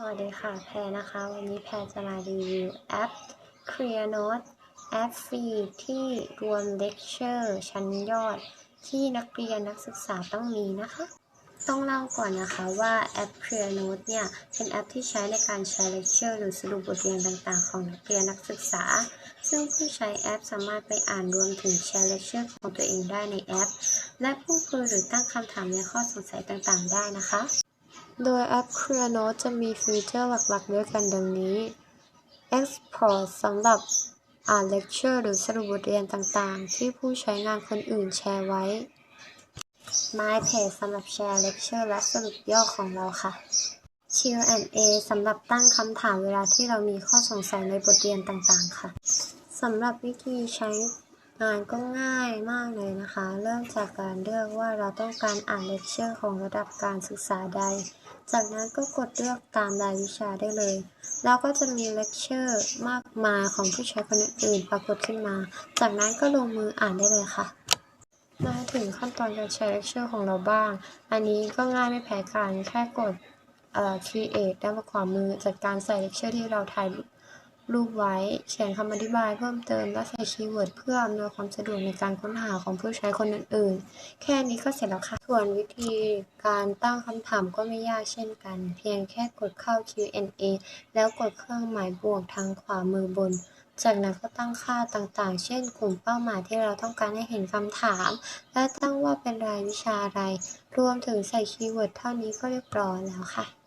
สวัสดีค่ะ แพรนะคะ วันนี้แพรจะมารีวิวแอป ClearNote แอปฟรีที่รวมเลคเชอร์ชั้นยอด ที่นักเรียนนักศึกษาต้องมีนะคะ ต้องเล่าก่อนนะคะว่าแอป ClearNote เนี่ย เป็นแอปที่ใช้ในการแชร์เลคเชอร์หรือสรุปบทเรียนต่างๆ ของนักเรียนนักศึกษา ซึ่งผู้ใช้แอปสามารถไปอ่านรวมถึงแชร์เลคเชอร์ของตัวเองได้ในแอป และพูดคุยหรือตั้งคำถามในข้อสงสัยต่างๆ ได้นะคะ โดย แอป ClearNote จะมีฟีเจอร์หลักๆ ด้วยกันดังนี้ Export สำหรับอ่านเลคเชอร์หรือสรุปบทเรียนต่างๆ ที่ผู้ใช้งานคนอื่นแชร์ไว้ My Page สำหรับแชร์เลคเชอร์และสรุปย่อของเราค่ะ Q&A สำหรับตั้งคำถามเวลาที่เรามีข้อสงสัยในบทเรียนต่างๆ ค่ะ สำหรับวิธีใช้ งานก็ง่ายมากเลยนะคะ เริ่มจากการเลือกว่าเราต้องการอ่านเลคเชอร์ของระดับการศึกษาใด จากนั้นก็กดเลือกตามรายวิชาได้เลย แล้วก็จะมีเลคเชอร์มากมายของผู้ใช้คนอื่นปรากฏขึ้นมา จากนั้นก็ลงมืออ่านได้เลยค่ะ มาถึงขั้นตอนการใช้เลคเชอร์ของเราบ้าง อันนี้ก็ง่ายไม่แพ้กัน แค่กดเอ่อ create ด้านขวามือจัดการใส่เลคเชอร์ที่เราถ่าย รูปไว้ เขียนคำอธิบายเพิ่มเติม และใส่คีย์เวิร์ดเพื่ออำนวยความสะดวกในการค้นหาของผู้ใช้คนอื่นๆ แค่นี้ก็เสร็จแล้วค่ะ ส่วนวิธีการตั้งคำถามก็ไม่ยากเช่นกัน เพียงแค่กดเข้า Q&A แล้วกดเครื่องหมายบวกทางขวามือบน จากนั้นก็ตั้งค่าต่างๆ เช่น กลุ่มเป้าหมายที่เราต้องการให้เห็นคำถาม และตั้งว่าเป็นรายวิชาอะไร รวมถึงใส่คีย์เวิร์ดเท่านี้ก็เรียบร้อยแล้วค่ะ